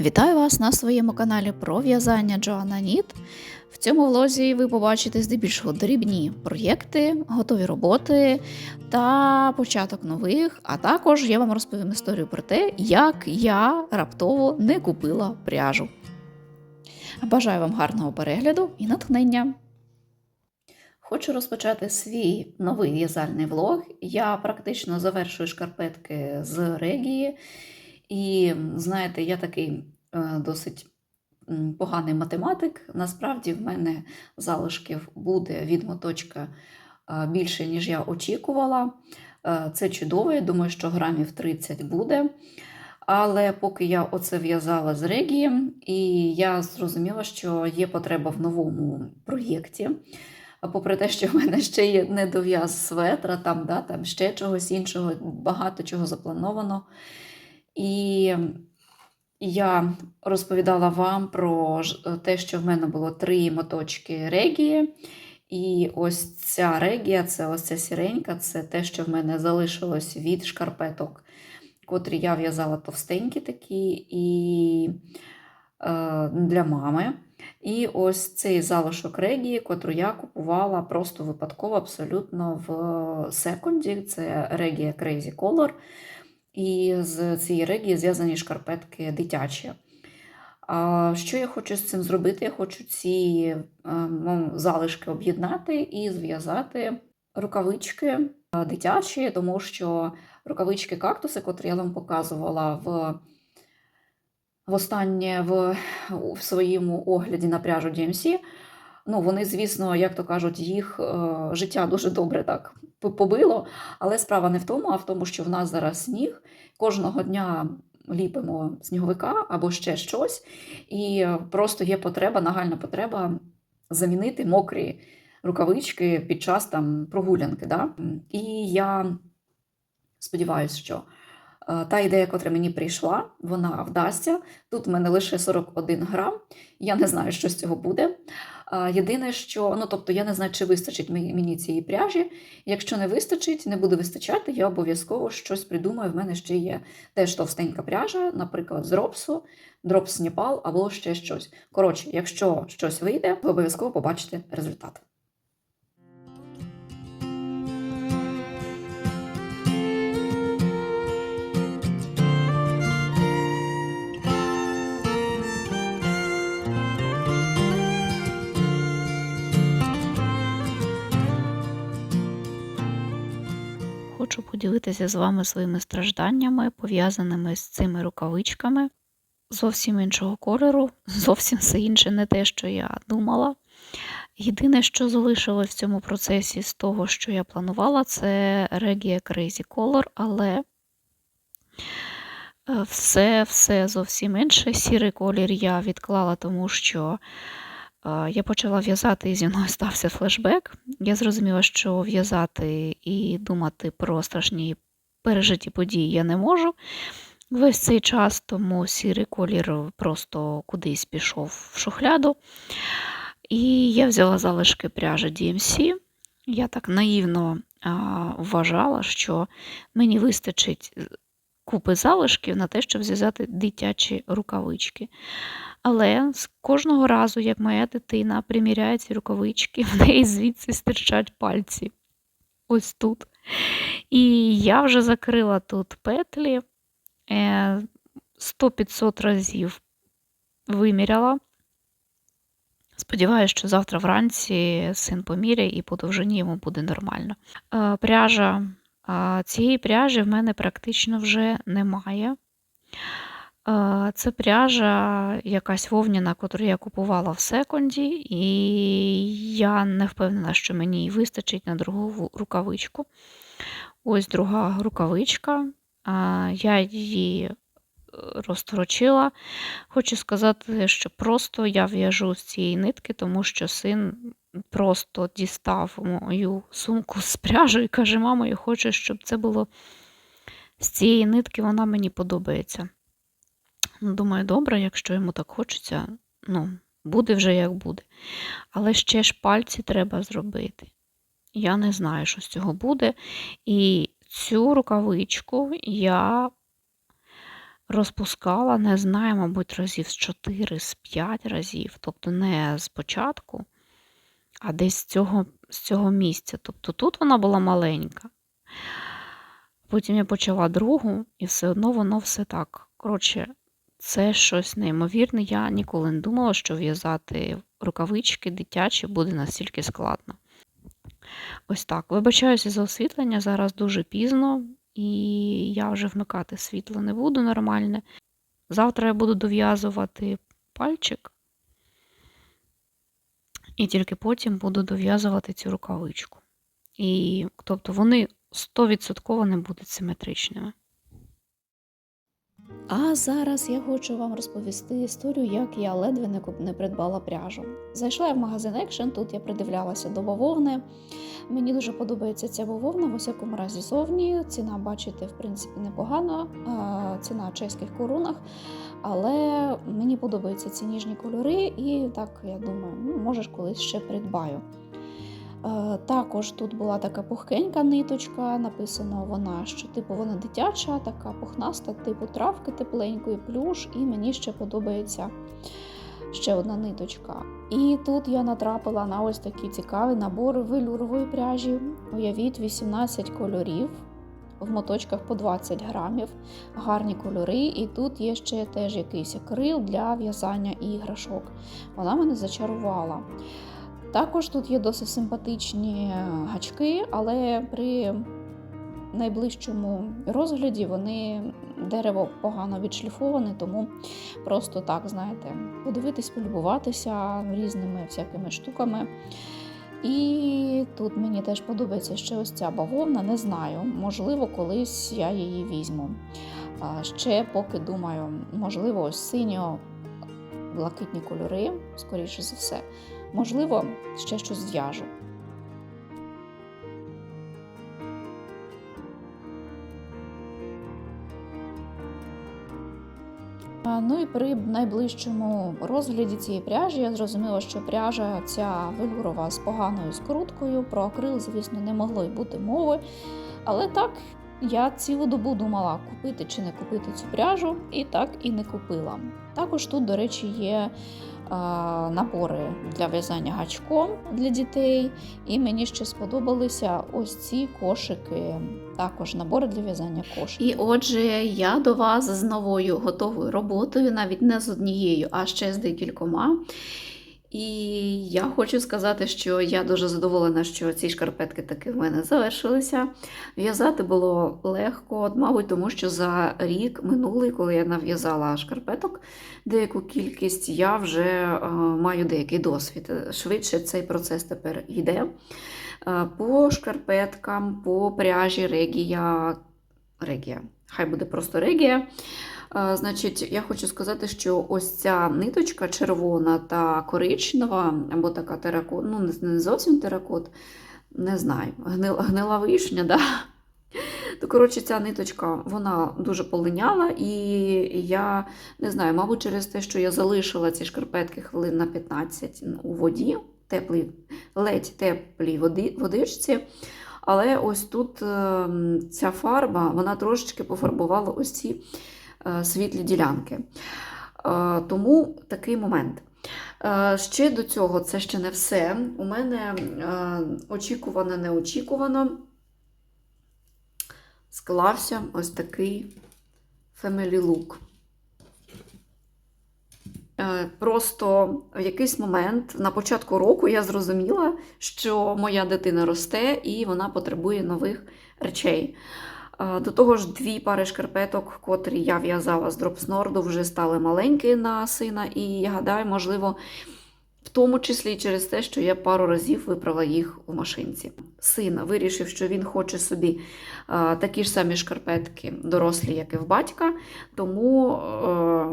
Вітаю вас на своєму каналі про в'язання Джоанна Ніт. В цьому влозі ви побачите здебільшого дрібні проєкти, готові роботи та початок нових. А також я вам розповім історію про те, як я раптово не купила пряжу. Бажаю вам гарного перегляду і натхнення! Хочу розпочати свій новий в'язальний влог. Я практично завершую шкарпетки з регії. І знаєте, я такий е, досить поганий математик. Насправді, в мене залишків буде від моточка е, більше, ніж я очікувала. Е, Це чудово, я думаю, що грамів 30 буде. Але поки я оце в'язала з регії, і я зрозуміла, що є потреба в новому проєкті. Попри те, що в мене ще є недов'яз светра, там, да, там ще чогось іншого, багато чого заплановано. І я розповідала вам про те, що в мене було три моточки регії. І ось ця регія, це ось ця сіренька, це те, що в мене залишилось від шкарпеток, котрі я в'язала товстенькі такі і е, для мами. І ось цей залишок регії, котру я купувала просто випадково абсолютно в секунді. Це регія Crazy Color. І з цієї регії зв'язані шкарпетки дитячі. А що я хочу з цим зробити? Я хочу ці е, залишки об'єднати і зв'язати рукавички е, дитячі, тому що рукавички кактуси, котрі я вам показувала в, востаннє в, в своєму огляді на пряжу DMC, ну, вони, звісно, як то кажуть, їх е, життя дуже добре так побило. Але справа не в тому, а в тому, що в нас зараз сніг. Кожного дня ліпимо сніговика або ще щось, і просто є потреба, нагальна потреба замінити мокрі рукавички під час там прогулянки. Да? І я сподіваюся, що е, та ідея, котра мені прийшла, вона вдасться. Тут в мене лише 41 грам. Я не знаю, що з цього буде. Єдине, що ну тобто я не знаю, чи вистачить мені цієї пряжі. Якщо не вистачить, не буде вистачати, я обов'язково щось придумаю. В мене ще є теж товстенька пряжа, наприклад, з ропсу, дропс Непал або ще щось. Коротше, якщо щось вийде, ви обов'язково побачите результат. Хочу поділитися з вами своїми стражданнями, пов'язаними з цими рукавичками. Зовсім іншого кольору, зовсім все інше, не те, що я думала. Єдине, що залишилось в цьому процесі з того, що я планувала, це Regia Crazy Color, але е, все, все зовсім інше. Сірий колір я відклала, тому що я почала в'язати і зі мною стався флешбек. Я зрозуміла, що в'язати і думати про страшні пережиті події я не можу. Весь цей час тому сірий колір просто кудись пішов в шухляду. І я взяла залишки пряжі DMC. Я так наївно а, вважала, що мені вистачить купи залишків на те, щоб зв'язати дитячі рукавички. Але з кожного разу, як моя дитина приміряє ці рукавички, в неї звідси стирчать пальці. Ось тут. І я вже закрила тут петлі. е, 100-500 разів виміряла. Сподіваюся, що завтра вранці син поміряє і по довжині йому буде нормально. Е, Пряжа. е, Цієї пряжі в мене практично вже немає. Це пряжа якась вовняна, яку я купувала в секунді, і я не впевнена, що мені її вистачить на другу рукавичку. Ось друга рукавичка. Я її е, розторочила. Хочу сказати, що просто я в'яжу з цієї нитки, тому що син просто дістав мою сумку з пряжею і каже: мамо, я хочу, щоб це було з цієї нитки, вона мені подобається. Ну, Думаю, добре, якщо йому так хочеться, ну, буде вже як буде. Але ще ж пальці треба зробити. Я не знаю, що з цього буде. І цю рукавичку я розпускала, не знаю, мабуть, разів з 4, з 5 разів, тобто не з початку, а десь з цього, з цього місця. Тобто тут вона була маленька. Потім я почала другу, і все одно воно все так. Коротше, це щось неймовірне. Я ніколи не думала, що в'язати рукавички дитячі буде настільки складно. Ось так. Вибачаюся за освітлення, зараз дуже пізно, і я вже вмикати світло не буду нормальне. Завтра я буду дов'язувати пальчик, і тільки потім буду дов'язувати цю рукавичку. І тобто вони 100% не будуть симетричними. А зараз я хочу вам розповісти історію, як я ледве не придбала пряжу. Зайшла я в магазин Action, тут я придивлялася до бавовни. Мені дуже подобається ця бавовна, в усякому разі зовні. Ціна, бачите, в принципі, непогана. Ціна в чеських корунах. Але мені подобаються ці ніжні кольори, і так я думаю, ну, може колись ще придбаю. Е, Також тут була така пухкенька ниточка, написано вона, що типу вона дитяча, така пухнаста, типу травки тепленької, плюш, і мені ще подобається ще одна ниточка. І тут я натрапила на ось такий цікавий набор велюрової пряжі. Уявіть, 18 кольорів. В моточках по 20 грамів, гарні кольори, і тут є ще теж якийсь акрил для в'язання іграшок. Вона мене зачарувала. Також тут є досить симпатичні гачки, але при найближчому розгляді вони дерево погано відшліфоване, тому просто так, знаєте, подивитись, полюбуватися різними всякими штуками. І тут мені теж подобається ще ось ця бавовна, не знаю, можливо, колись я її візьму. Ще поки думаю, можливо, ось синьо-блакитні кольори, скоріше за все. Можливо, ще щось зв'яжу. Ну і при найближчому розгляді цієї пряжі я зрозуміла, що пряжа ця велюрова з поганою скруткою. Про акрил, звісно, не могло й бути мови. Але так, я цілу добу думала, купити чи не купити цю пряжу, і так і не купила. Також тут, до речі, є а, набори для в'язання гачком для дітей. І мені ще сподобалися ось ці кошики, також набори для в'язання кошиків. І отже, я до вас з новою готовою роботою, навіть не з однією, а ще з декількома. І я хочу сказати, що я дуже задоволена, що ці шкарпетки таки в мене завершилися. В'язати було легко, мабуть, тому що за рік минулий, коли я нав'язала шкарпеток, деяку кількість, я вже е, маю деякий досвід. Швидше цей процес тепер йде. Е, По шкарпеткам, по пряжі регія. Регія. Хай буде просто регія. Е, Значить, я хочу сказати, що ось ця ниточка червона та коричнева, або така теракот, ну не- зовсім теракот, не знаю, гнил, гнила вишня, да? То, коротше, ця ниточка вона дуже полиняла, і я не знаю, мабуть, через те, що я залишила ці шкарпетки хвилин на 15 у воді, теплій, ледь теплій води, водичці. Але ось тут е, ця фарба вона трошечки пофарбувала ось ці світлі ділянки. Е, Тому такий момент. Е, Ще до цього це ще не все. У мене е, очікувано, неочікувано склався ось такий family look. Е, Просто в якийсь момент на початку року я зрозуміла, що моя дитина росте і вона потребує нових речей. До того ж, дві пари шкарпеток, котрі я в'язала з дропснорду, вже стали маленькі на сина, і я гадаю, можливо, в тому числі через те, що я пару разів виправила їх у машинці. Син вирішив, що він хоче собі е, такі ж самі шкарпетки, дорослі, як і в батька. Тому е,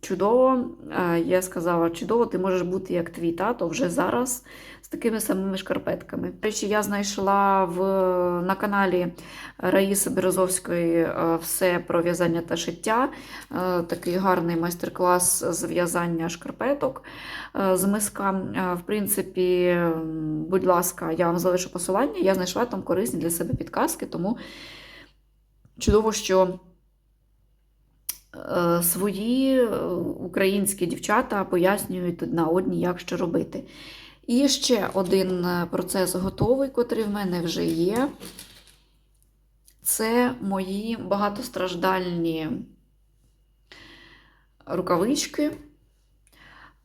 чудово, е, я сказала, чудово, ти можеш бути як твій тато вже зараз з такими самими шкарпетками. До речі, я знайшла в, на каналі Раїси Березовської е, все про в'язання та шиття. Е, Такий гарний майстер-клас з в'язання шкарпеток е, з миска. В принципі, будь ласка, я вам залишу посилання. Я знайшла там корисні для себе підказки, тому чудово, що свої українські дівчата пояснюють одна одній, як що робити. І ще один е, процес готовий, котрий в мене вже є. Це мої багатостраждальні рукавички.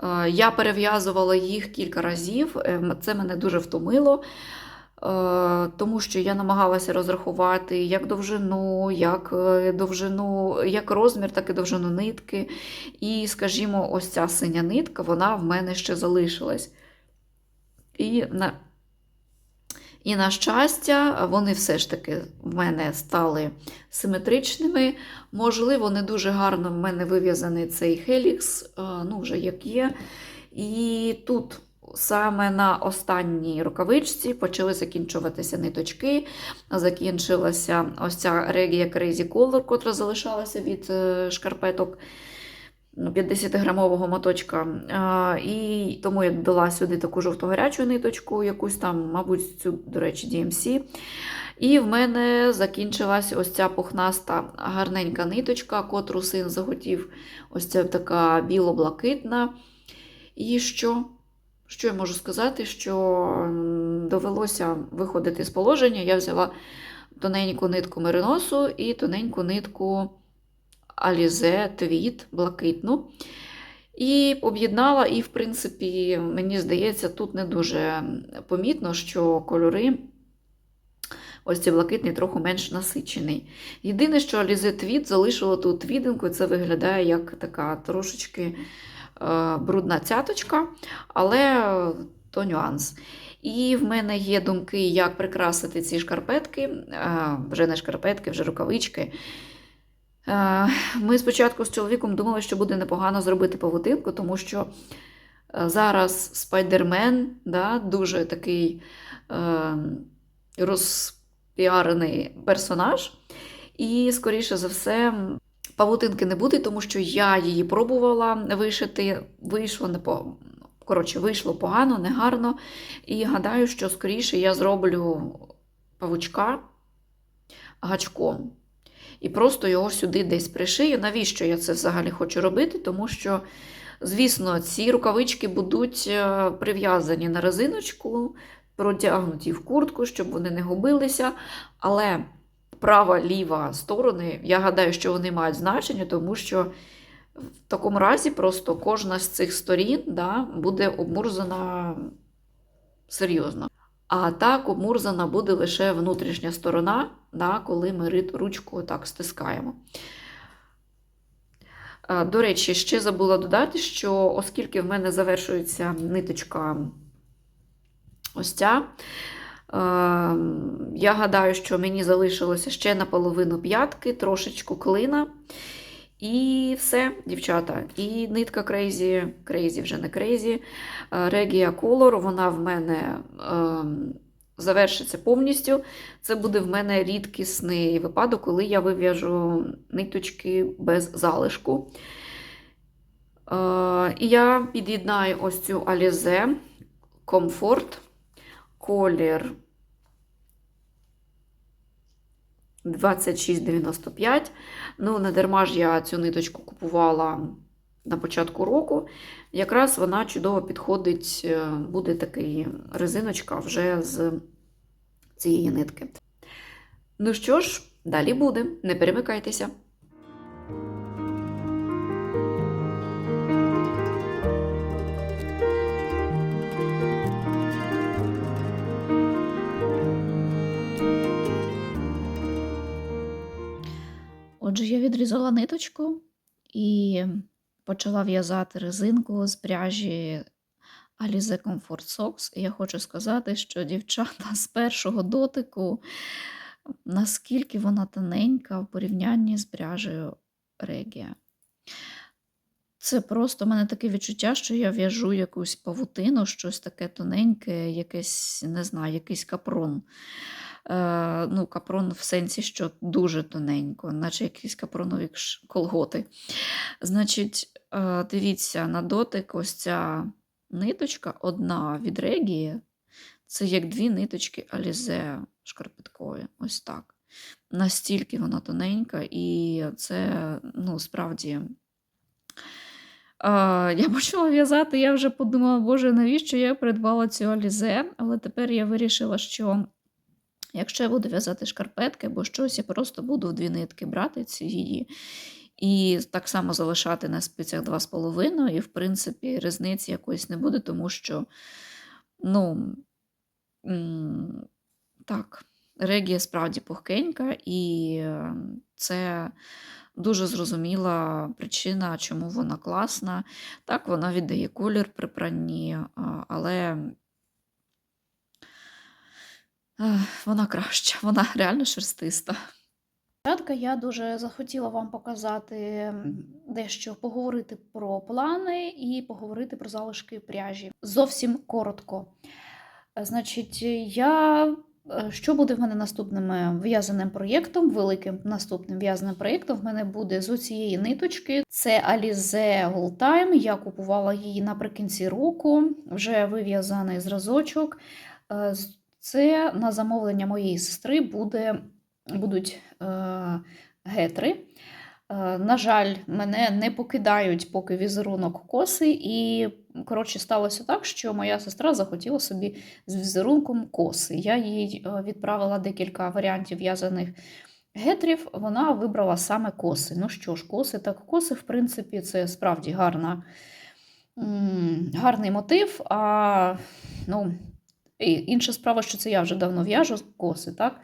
Е, Я перев'язувала їх кілька разів. Е, Це мене дуже втомило, е, тому що я намагалася розрахувати як довжину, як е, довжину, як розмір, так і довжину нитки. І, скажімо, ось ця синя нитка, вона в мене ще залишилась. І на, і на щастя, вони все ж таки в мене стали симетричними. Можливо, не дуже гарно в мене вив'язаний цей хелікс, е, ну вже як є. І тут саме на останній рукавичці почали закінчуватися ниточки. Закінчилася ось ця Regia Crazy Color, котра залишалася від е, шкарпеток 50-грамового моточка. І тому я додала сюди таку жовто-гарячу ниточку, якусь там, мабуть, цю, до речі, DMC. І в мене закінчилась ось ця пухнаста гарненька ниточка, котру син захотів. Ось ця така біло-блакитна. І що? Що я можу сказати? Що довелося виходити з положення. Я взяла тоненьку нитку мериносу і тоненьку нитку Alize Твіт блакитну. І об'єднала, і, в принципі, мені здається, тут не дуже помітно, що кольори ось цей блакитний трохи менш насичений. Єдине, що Alize Твіт залишила тут відинку, і це виглядає як така трошечки е, брудна цяточка, але то нюанс. І в мене є думки, як прикрасити ці шкарпетки, е, вже не шкарпетки, вже рукавички. Е, Ми спочатку з чоловіком думали, що буде непогано зробити павутинку, тому що е, зараз спайдермен да, дуже такий е, розпіарений персонаж. І, скоріше за все, павутинки не буде, тому що я її пробувала вишити. Вийшло не по... Коротше, вийшло погано, негарно. І гадаю, що скоріше я зроблю павучка гачком. І просто його сюди десь пришию. Навіщо я це взагалі хочу робити? Тому що, звісно, ці рукавички будуть е, прив'язані на резиночку, протягнуті в куртку, щоб вони не губилися. Але права, ліва сторони, я гадаю, що вони мають значення, тому що в такому разі просто кожна з цих сторін да, буде обмурзана серйозно. А так обмурзана буде лише внутрішня сторона, да, коли ми ручку так стискаємо. До речі, ще забула додати, що оскільки в мене завершується ниточка ось ця, е, я гадаю, що мені залишилося ще наполовину п'ятки, трошечку клина. І все, дівчата. І нитка Crazy, Crazy вже не Crazy, е, Regia Color, вона в мене е, завершиться повністю. Це буде в мене рідкісний випадок, коли я вив'яжу ниточки без залишку. Е, і я під'єднаю ось цю Alize Comfort колір 2695. Ну, не дарма ж я цю ниточку купувала на початку року. Якраз вона чудово підходить, е, буде такий резиночка вже з цієї нитки. Ну що ж, далі буде. Не перемикайтеся. Отже, я відрізала ниточку і почала в'язати резинку з пряжі Alize Comfort Socks. І я хочу сказати, що дівчата з першого дотику, наскільки вона тоненька в порівнянні з пряжею Regia. Це просто в мене таке відчуття, що я в'яжу якусь павутину, щось таке тоненьке, якесь, не знаю, якийсь капрон. Е, ну, капрон в сенсі, що дуже тоненько, наче якісь капронові колготи. Значить, е, дивіться, на дотик ось ця ниточка одна від регії, це як дві ниточки Алізе шкарпеткові. Ось так. Настільки вона тоненька, і це ну, справді. Я почала в'язати, я вже подумала, боже, навіщо я придбала цю алізе, але тепер я вирішила, що якщо я буду в'язати шкарпетки або щось, я просто буду в дві нитки брати ці її. І так само залишати на спицях 2,5, і, в принципі, різниці якоїсь не буде, тому що, ну, так, регія справді пухкенька, і е, це дуже зрозуміла причина, чому вона класна. Так, вона віддає колір при пранні, але вона краща, вона реально шерстиста. Спочатку я дуже захотіла вам показати дещо, поговорити про плани і поговорити про залишки пряжі. Зовсім коротко. Е, Значить, я. е, Що буде в мене наступним е, в'язаним проєктом? Великим наступним в'язаним проєктом в мене буде з цієї ниточки. Це Alize Gold Time. Я купувала її наприкінці року, вже вив'язаний зразочок. Це на замовлення моєї сестри буде, будуть е, гетри. Е, На жаль, мене не покидають поки візерунок коси, і коротше сталося так, що моя сестра захотіла собі з візерунком коси. Я їй е, відправила декілька варіантів в'язаних гетрів. Вона вибрала саме коси. Ну що ж, коси, так коси, в принципі, це справді гарна, гарний мотив. А ну, інша справа, що це я вже давно в'яжу коси, так?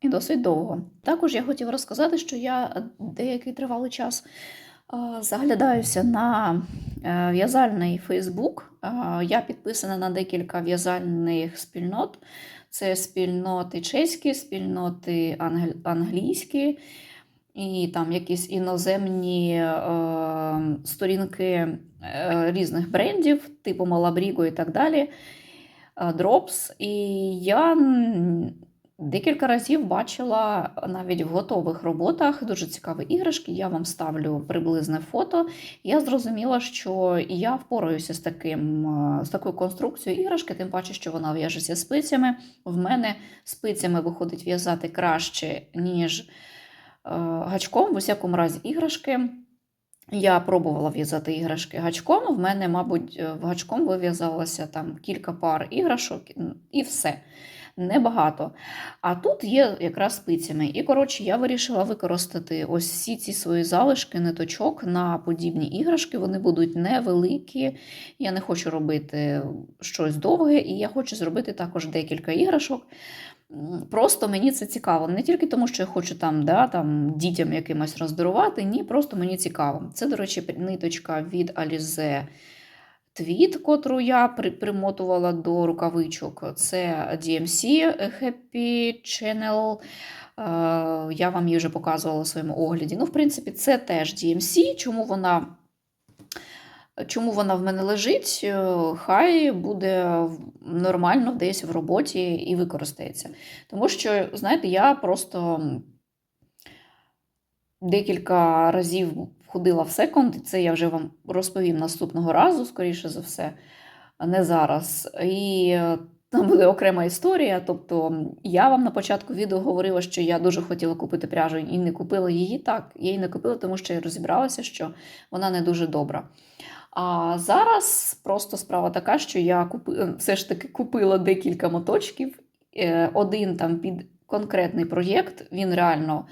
І досить довго. Також я хотіла розказати, що я деякий тривалий час заглядаюся на е, в'язальний Фейсбук. Я підписана на декілька в'язальних спільнот. Це спільноти чеські, спільноти англ- англійські, і там якісь іноземні е, сторінки е, різних брендів, типу Малабріго і так далі. Дропс. І я декілька разів бачила навіть в готових роботах дуже цікаві іграшки. Я вам ставлю приблизне фото. Я зрозуміла, що я впораюся з, таким, е, з такою конструкцією іграшки, тим паче, що вона в'яжеться спицями. В мене спицями виходить в'язати краще, ніж е, гачком. В усякому разі, іграшки. Я пробувала в'язати іграшки гачком. В мене, мабуть, е, гачком вив'язалося там кілька пар іграшок і все. Небагато. А тут є якраз спицями. І, коротше, я вирішила використати ось всі ці свої залишки, ниточок на подібні іграшки. Вони будуть невеликі. Я не хочу робити щось довге, і я хочу зробити також декілька іграшок. Просто мені це цікаво. Не тільки тому, що я хочу там, да, там дітям якимось роздарувати, ні, просто мені цікаво. Це, до речі, ниточка від Alize Tweed, котру я примотувала до рукавичок. Це DMC Happy Channel. Е, Я вам її вже показувала у своєму огляді. Ну, в принципі, це теж DMC. Чому вона Чому вона в мене лежить, е, хай буде нормально десь в роботі і використається. Тому що, знаєте, я просто декілька разів ходила в секонд, і це я вже вам розповім наступного разу, скоріше за все, не зараз. І е, там буде окрема історія. Тобто, я вам на початку відео говорила, що я дуже хотіла купити пряжу і не купила її так. Я її не купила, тому що я розібралася, що вона не дуже добра. А зараз просто справа така, що я купи... е, все ж таки купила декілька моточків. Е, Один там під конкретний проєкт. Він реально,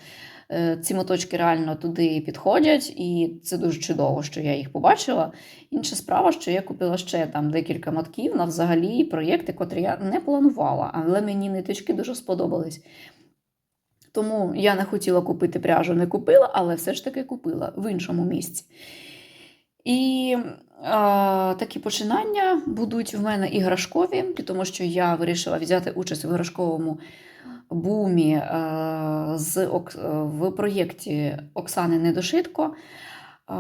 е, ці моточки реально туди підходять, і це дуже чудово, що я їх побачила. Інша справа, що я купила ще там декілька мотків на взагалі проєкти, котрі я не планувала, але мені ниточки дуже сподобались. Тому я не хотіла купити пряжу, не купила, але все ж таки купила в іншому місці. І е, такі починання будуть в мене іграшкові, тому що я вирішила взяти участь в іграшковому бумі е, з, е, в проєкті Оксани Недошитко. Е,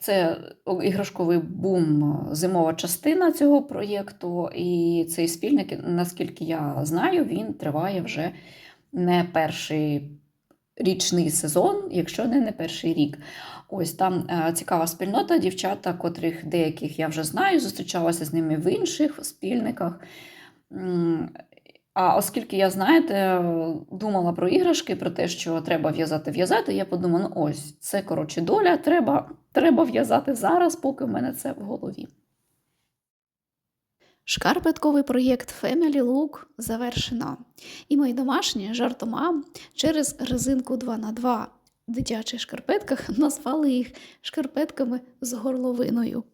Це іграшковий бум, зимова частина цього проєкту. І цей спільник, наскільки я знаю, він триває вже не перший річний сезон, якщо не не перший рік. Ось там е, цікава спільнота, дівчата, котрих деяких я вже знаю, зустрічалася з ними в інших спільниках. А оскільки я, знаєте, думала про іграшки, про те, що треба в'язати, в'язати, я подумала, ну ось, це коротше доля, треба, треба в'язати зараз, поки в мене це в голові. Шкарпетковий проєкт Family Look завершено. І мої домашні жартома через резинку 2х2 в дитячих шкарпетках назвали їх шкарпетками з горловиною.